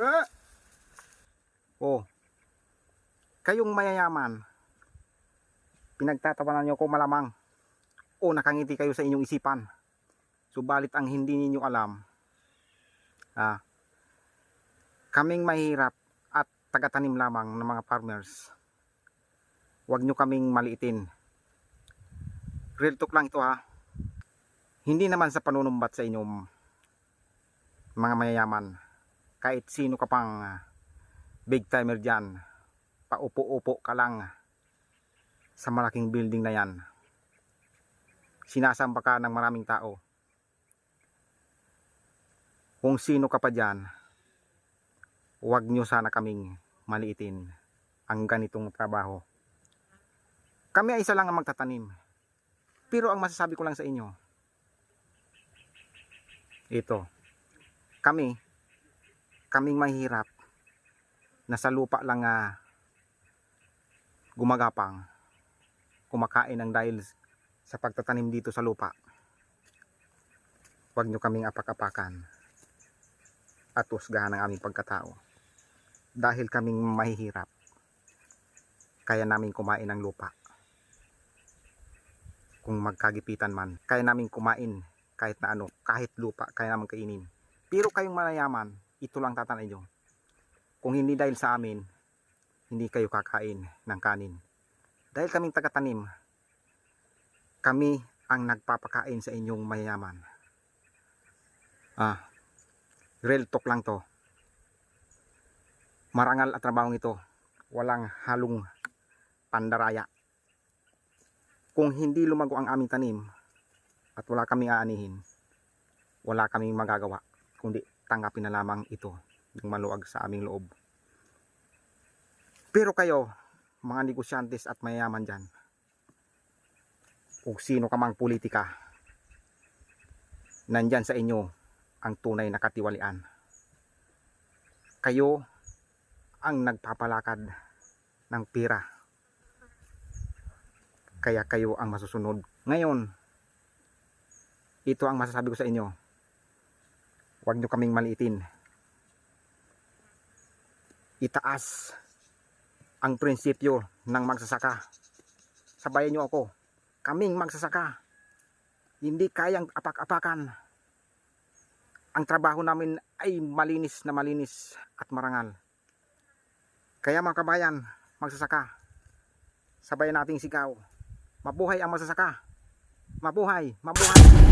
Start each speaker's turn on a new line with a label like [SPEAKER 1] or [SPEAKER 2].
[SPEAKER 1] Eh! Oh. Kayong mayayaman. Pinagtatawanan niyo ko malamang. O nakangiti kayo sa inyong isipan. Subalit ang hindi ninyo alam. Ah, kaming mahirap at tagatanim lamang ng mga farmers. Huwag nyo kaming maliitin. Real talk lang ito ha. Hindi naman sa panunumbat sa inyong mga mayayaman. Kahit sino ka pang ah, big timer dyan, paupo-upo ka lang sa malaking building na yan. Sinasamba ka ng maraming tao. Kung sino ka pa dyan, huwag nyo sana kaming maliitin ang ganitong trabaho. Kami ay isa lang ang magtatanim. Pero ang masasabi ko lang sa inyo, ito, kami, kaming mahirap, nasa lupa lang ah, gumagapang, kumakain ng dahil sa pagtatanim dito sa lupa. Huwag nyo kaming apak-apakan at husgahan ang aming pagkatao. Dahil kaming mahihirap, kaya namin kumain ng lupa. Kung magkagipitan man, kaya namin kumain kahit na ano, kahit lupa, kaya naman kainin. Pero kayong mayayaman, ito lang tatanay nyo. Kung hindi dahil sa amin, hindi kayo kakain ng kanin. Dahil kaming tagatanim, kami ang nagpapakain sa inyong mayayaman. Ah, real talk lang to. Marangal at trabahong ito. Walang halong pandaraya. Kung hindi lumago ang aming tanim at wala kaming aanihin, wala kaming magagawa kundi tanggapin na lamang ito ng maluwag sa aming loob. Pero kayo, mga negosyantes at mayayaman dyan, kung sino ka mang politika, nandyan sa inyo ang tunay na katiwalian. Kayo ang nagpapalakad ng pira. Kaya kayo ang masusunod. Ngayon, ito ang masasabi ko sa inyo. Huwag nyo kaming maliitin. Itaas ang prinsipyo ng magsasaka. Sabayan nyo ako. Kaming magsasaka. Hindi kayang apak-apakan. Ang trabaho namin ay malinis na malinis at marangal. Kaya mga kabayan, magsasaka. Sabayan nating sigaw. Mabuhay ang magsasaka. Mabuhay, mabuhay.